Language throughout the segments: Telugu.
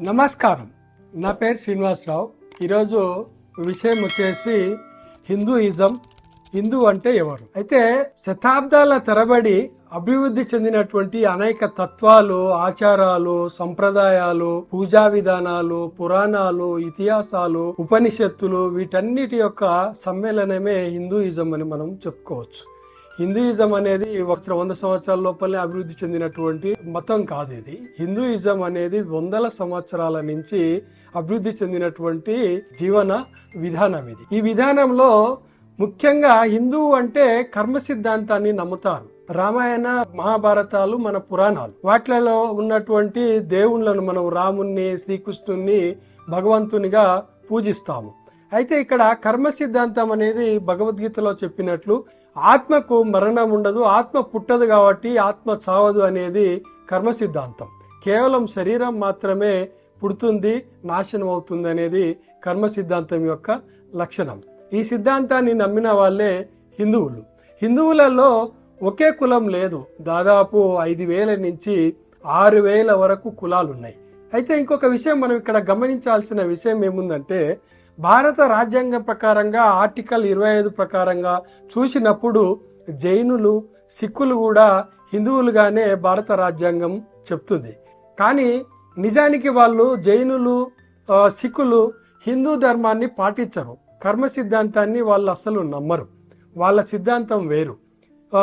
నమస్కారం. నా పేరు శ్రీనివాసరావు. ఈరోజు విషయం వచ్చేసి హిందూయిజం. హిందూ అంటే ఎవరు? అయితే శతాబ్దాల తరబడి అభివృద్ధి చెందినటువంటి అనేక తత్వాలు ఆచారాలు సంప్రదాయాలు పూజా విధానాలు పురాణాలు ఇతిహాసాలు ఉపనిషత్తులు వీటన్నిటి యొక్క సమ్మేళనమే హిందూయిజం అని మనం చెప్పుకోవచ్చు. హిందూయిజం అనేది ఒక వంద సంవత్సరాల లోపలే అభివృద్ధి చెందినటువంటి మతం కాదు ఇది. హిందూయిజం అనేది వందల సంవత్సరాల నుంచి అభివృద్ధి చెందినటువంటి జీవన విధానం ఇది. ఈ విధానంలో ముఖ్యంగా హిందువు అంటే కర్మ సిద్ధాంతాన్ని నమ్ముతారు. రామాయణ మహాభారతాలు మన పురాణాలు. వాటిలలో ఉన్నటువంటి దేవుళ్ళను మనం రాముణ్ణి శ్రీకృష్ణుణ్ణి భగవంతునిగా పూజిస్తాము. అయితే ఇక్కడ కర్మ సిద్ధాంతం అనేది భగవద్గీతలో చెప్పినట్లు ఆత్మకు మరణం ఉండదు ఆత్మ పుట్టదు కాబట్టి ఆత్మ చావదు అనేది కర్మ సిద్ధాంతం కేవలం శరీరం మాత్రమే పుడుతుంది నాశనం అవుతుంది అనేది కర్మ సిద్ధాంతం యొక్క లక్షణం. ఈ సిద్ధాంతాన్ని నమ్మిన వాళ్ళే హిందువులు. హిందువులలో ఒకే కులం లేదు. దాదాపు ఐదు వేల నుంచి ఆరు వేల వరకు కులాలు ఉన్నాయి అయితే ఇంకొక విషయం మనం ఇక్కడ గమనించాల్సిన విషయం ఏముందంటే భారత రాజ్యాంగం ప్రకారంగా ఆర్టికల్ ఇరవై ఐదు ప్రకారంగా చూసినప్పుడు జైనులు సిక్కులు కూడా హిందువులుగానే భారత రాజ్యాంగం చెప్తుంది. కానీ నిజానికి వాళ్ళు జైనులు సిక్కులు హిందూ ధర్మాన్ని పాటించరు. కర్మ సిద్ధాంతాన్ని వాళ్ళు అసలు నమ్మరు. వాళ్ళ సిద్ధాంతం వేరు.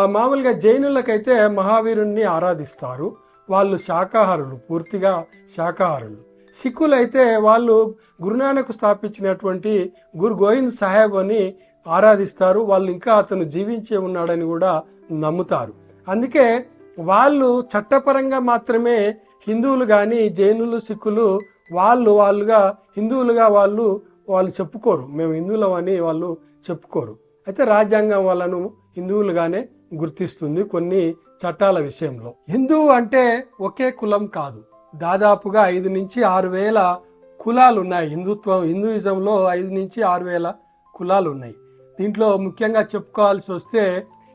మామూలుగా జైనులకైతే మహావీరుణ్ణి ఆరాధిస్తారు. వాళ్ళు శాకాహారులు పూర్తిగా శాకాహారులు. సిక్కులైతే వాళ్ళు గురునానక్ స్థాపించినటువంటి గురు గోవింద్ సాహెబ్ అని ఆరాధిస్తారు. వాళ్ళు ఇంకా అతను జీవించే ఉన్నాడని కూడా నమ్ముతారు. అందుకే వాళ్ళు చట్టపరంగా మాత్రమే హిందువులు కానీ జైనులు సిక్కులు వాళ్ళు వాళ్ళుగా హిందువులుగా వాళ్ళు వాళ్ళు చెప్పుకోరు. మేము హిందువులం అని వాళ్ళు చెప్పుకోరు. అయితే రాజ్యాంగం వాళ్ళను హిందువులుగానే గుర్తిస్తుంది కొన్ని చట్టాల విషయంలో. హిందువు అంటే ఒకే కులం కాదు. దాదాపుగా ఐదు నుంచి ఆరు వేల కులాలు ఉన్నాయి హిందుత్వం హిందూయిజంలో ఐదు నుంచి ఆరు వేల కులాలు ఉన్నాయి దీంట్లో ముఖ్యంగా చెప్పుకోవాల్సి వస్తే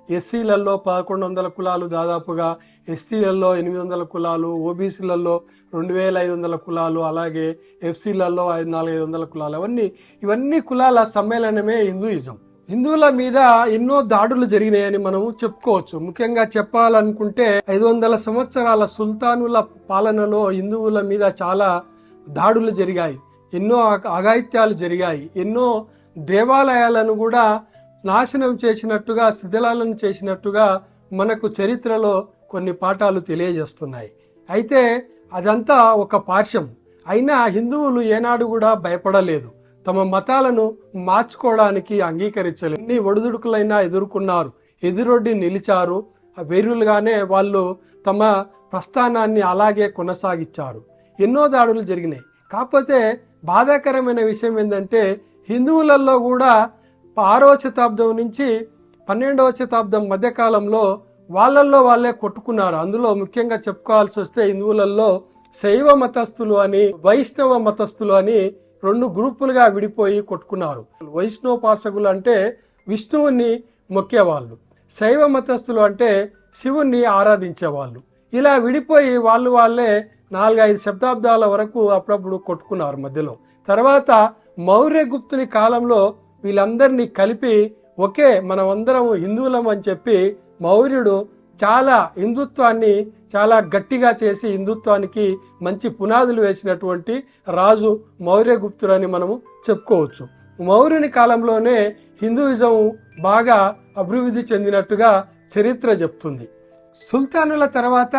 ఎస్సీలలో పదకొండు వందల కులాలు దాదాపుగా ఎస్సీలలో ఎనిమిది వందల కులాలు ఓబీసీలలో రెండు వేల ఐదు వందల కులాలు అలాగే ఎఫ్సీలలో ఐదు నాలుగు ఐదు వందల కులాలు. అవన్నీ ఇవన్నీ కులాల సమ్మేళనమే హిందూయిజం. హిందువుల మీద ఎన్నో దాడులు జరిగినాయని మనం చెప్పుకోవచ్చు. ముఖ్యంగా చెప్పాలనుకుంటే ఐదు వందల సంవత్సరాల సుల్తానుల పాలనలో హిందువుల మీద చాలా దాడులు జరిగాయి. ఎన్నో అఘాయిత్యాలు జరిగాయి. ఎన్నో దేవాలయాలను కూడా నాశనం చేసినట్టుగా శిథిలాలను చేసినట్టుగా మనకు చరిత్రలో కొన్ని పాఠాలు తెలియజేస్తున్నాయి. అయితే అదంతా ఒక పార్శ్వం. అయినా హిందువులు ఏనాడు కూడా భయపడలేదు. తమ మతాలను మార్చుకోవడానికి అంగీకరించలేదు. ఎన్ని ఒడిదుడుకులైనా ఎదుర్కొన్నారు. ఎదురొడ్డి నిలిచారు. వేరులుగానే వాళ్ళు తమ ప్రస్థానాన్ని అలాగే కొనసాగించారు. ఎన్నో దాడులు జరిగినాయి. కాకపోతే బాధాకరమైన విషయం ఏంటంటే హిందువులలో కూడా ఆరవ శతాబ్దం నుంచి పన్నెండవ శతాబ్దం మధ్యకాలంలో వాళ్ళల్లో వాళ్ళే కొట్టుకున్నారు. అందులో ముఖ్యంగా చెప్పుకోవాల్సి వస్తే హిందువులలో శైవ మతస్థులు అని వైష్ణవ మతస్థులు అని రెండు గ్రూపులుగా విడిపోయి కొట్టుకున్నారు. వైష్ణవోపాసకులు అంటే విష్ణువుని మొక్కేవాళ్ళు. శైవ మతస్థులు అంటే శివుణ్ణి ఆరాధించేవాళ్ళు. ఇలా విడిపోయి వాళ్ళు వాళ్ళే నాలుగైదు శతాబ్దాల వరకు అప్పుడప్పుడు కొట్టుకున్నారు మధ్యలో. తర్వాత మౌర్యగుప్తుని కాలంలో వీళ్ళందరినీ కలిపి ఒకే మనమందరం హిందువులం అని చెప్పి మౌర్యుడు చాలా హిందుత్వాన్ని చాలా గట్టిగా చేసి హిందుత్వానికి మంచి పునాదులు వేసినటువంటి రాజు మౌర్యగుప్తుడు అని మనము చెప్పుకోవచ్చు. మౌర్యుని కాలంలోనే హిందూయిజం బాగా అభివృద్ధి చెందినట్టుగా చరిత్ర చెప్తుంది. సుల్తానుల తర్వాత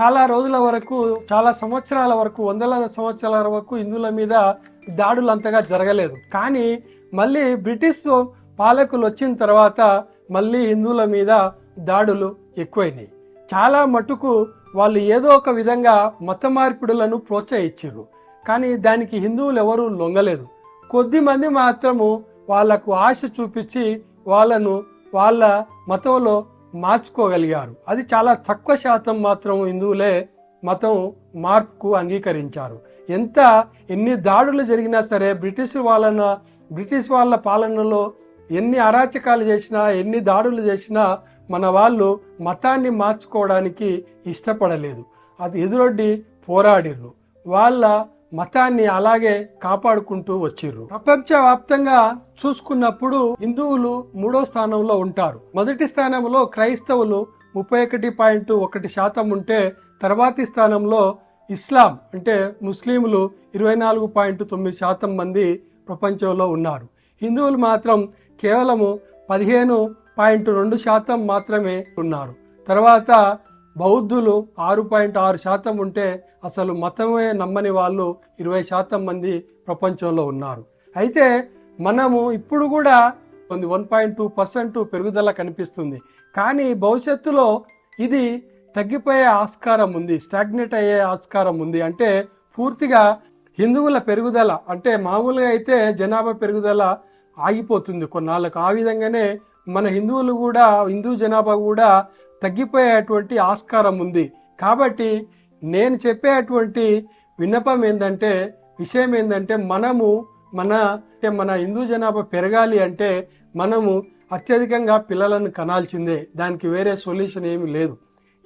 చాలా రోజుల వరకు చాలా సంవత్సరాల వరకు వందల సంవత్సరాల వరకు హిందువుల మీద దాడులు అంతగా జరగలేదు. కానీ మళ్ళీ బ్రిటిష్ పాలకులు వచ్చిన తర్వాత మళ్ళీ హిందువుల మీద దాడులు ఎక్కువైనాయి. చాలా మటుకు వాళ్ళు ఏదో ఒక విధంగా మత మార్పిడులను ప్రోత్సహించారు. కానీ దానికి హిందువులు ఎవరూ లొంగలేదు. కొద్ది మంది మాత్రము వాళ్ళకు ఆశ చూపించి వాళ్ళను వాళ్ళ మతంలో మార్చుకోగలిగారు. అది చాలా తక్కువ శాతం మాత్రం హిందువులే మతం మార్పుకు అంగీకరించారు. ఎంత ఎన్ని దాడులు జరిగినా సరే బ్రిటిష్ వాళ్ళన బ్రిటిష్ వాళ్ళ పాలనలో ఎన్ని అరాచకాలు చేసినా ఎన్ని దాడులు చేసినా మన వాళ్ళు మతాన్ని మార్చుకోవడానికి ఇష్టపడలేదు. అది ఎదురొడ్డి పోరాడిర్రు. వాళ్ళ మతాన్ని అలాగే కాపాడుకుంటూ వచ్చిర్రు. ప్రపంచవ్యాప్తంగా చూసుకున్నప్పుడు హిందువులు మూడో స్థానంలో ఉంటారు. మొదటి స్థానంలో క్రైస్తవులు ముప్పై ఒకటి పాయింట్ ఒకటి శాతం ఉంటే తర్వాతి స్థానంలో ఇస్లాం అంటే ముస్లింలు ఇరవై నాలుగు పాయింట్ తొమ్మిది శాతం మంది ప్రపంచంలో ఉన్నారు. హిందువులు మాత్రం కేవలము పదిహేను పాయింట్ రెండు శాతం మాత్రమే ఉన్నారు. తర్వాత బౌద్ధులు ఆరు పాయింట్ ఆరు శాతం ఉంటే అసలు మతమే నమ్మని వాళ్ళు ఇరవై శాతం మంది ప్రపంచంలో ఉన్నారు. అయితే మనము ఇప్పుడు కూడా వన్ పాయింట్ టూ పర్సెంట్ పెరుగుదల కనిపిస్తుంది. కానీ భవిష్యత్తులో ఇది తగ్గిపోయే ఆస్కారం ఉంది స్టాగ్నేట్ అయ్యే ఆస్కారం ఉంది. అంటే పూర్తిగా హిందువుల పెరుగుదల అంటే మామూలుగా అయితే జనాభా పెరుగుదల ఆగిపోతుంది కొన్నాళ్ళకు. ఆ విధంగానే మన హిందువులు కూడా హిందూ జనాభా కూడా తగ్గిపోయేటువంటి ఆస్కారం ఉంది. కాబట్టి నేను చెప్పేటువంటి విన్నపం ఏంటంటే విషయం ఏంటంటే మనము మన మన హిందూ జనాభా పెరగాలి అంటే మనము అత్యధికంగా పిల్లలను కనాల్సిందే. దానికి వేరే సొల్యూషన్ ఏమీ లేదు.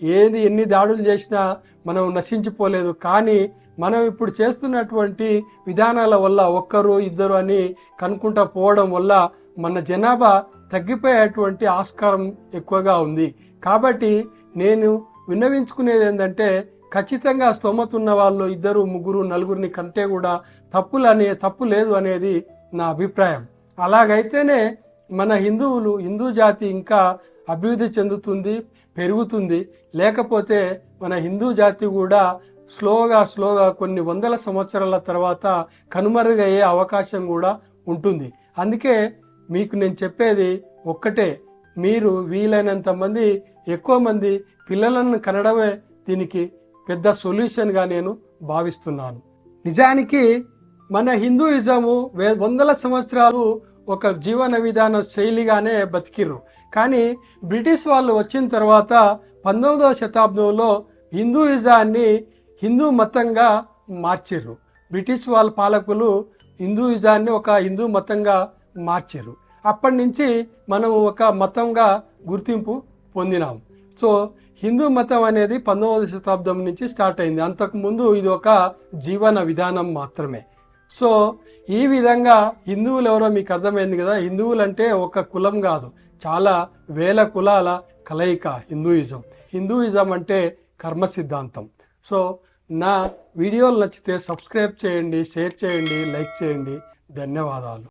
ఏది ఎన్ని దాడులు చేసినా మనం నశించిపోలేదు. కానీ మనం ఇప్పుడు చేస్తున్నటువంటి విధానాల వల్ల ఒక్కరు ఇద్దరు అని కనుక్కుంటా పోవడం వల్ల మన జనాభా తగ్గిపోయేటువంటి ఆస్కారం ఎక్కువగా ఉంది. కాబట్టి నేను విన్నవించుకునేది ఏంటంటే ఖచ్చితంగా స్తోమత ఉన్న వాళ్ళు ఇద్దరు ముగ్గురు నలుగురిని కంటే కూడా తప్పులు అనే తప్పు లేదు అనేది నా అభిప్రాయం. అలాగైతేనే మన హిందువులు హిందూ జాతి ఇంకా అభివృద్ధి చెందుతుంది పెరుగుతుంది. లేకపోతే మన హిందూ జాతి కూడా స్లోగా స్లోగా కొన్ని వందల సంవత్సరాల తర్వాత కనుమరుగయ్యే అవకాశం కూడా ఉంటుంది. అందుకే మీకు నేను చెప్పేది ఒక్కటే. మీరు వీలైనంత మంది ఎక్కువ మంది పిల్లలను కనడమే దీనికి పెద్ద సొల్యూషన్గా నేను భావిస్తున్నాను. నిజానికి మన హిందూయిజము వే- వందల సంవత్సరాలు ఒక జీవన విధాన శైలిగానే బతికిర్రు. కానీ బ్రిటిష్ వాళ్ళు వచ్చిన తర్వాత పంతొమ్మిదవ శతాబ్దంలో హిందూయిజాన్ని హిందూ మతంగా మార్చిర్రు. బ్రిటిష్ వాళ్ళ పాలకులు హిందూయిజాన్ని ఒక హిందూ మతంగా మార్చారు. అప్పటి నుంచి మనం ఒక మతంగా గుర్తింపు పొందినాం. సో హిందూ మతం అనేది పంతొమ్మిదవ శతాబ్దం నుంచి స్టార్ట్ అయింది. అంతకుముందు ఇది ఒక జీవన విధానం మాత్రమే. సో ఈ విధంగా హిందువులు ఎవరో మీకు అర్థమైంది కదా హిందువులు అంటే ఒక కులం కాదు. చాలా వేల కులాల కలయిక హిందూయిజం. హిందూయిజం అంటే కర్మ సిద్ధాంతం. సో నా వీడియోలు నచ్చితే సబ్స్క్రైబ్ చేయండి షేర్ చేయండి లైక్ చేయండి. ధన్యవాదాలు.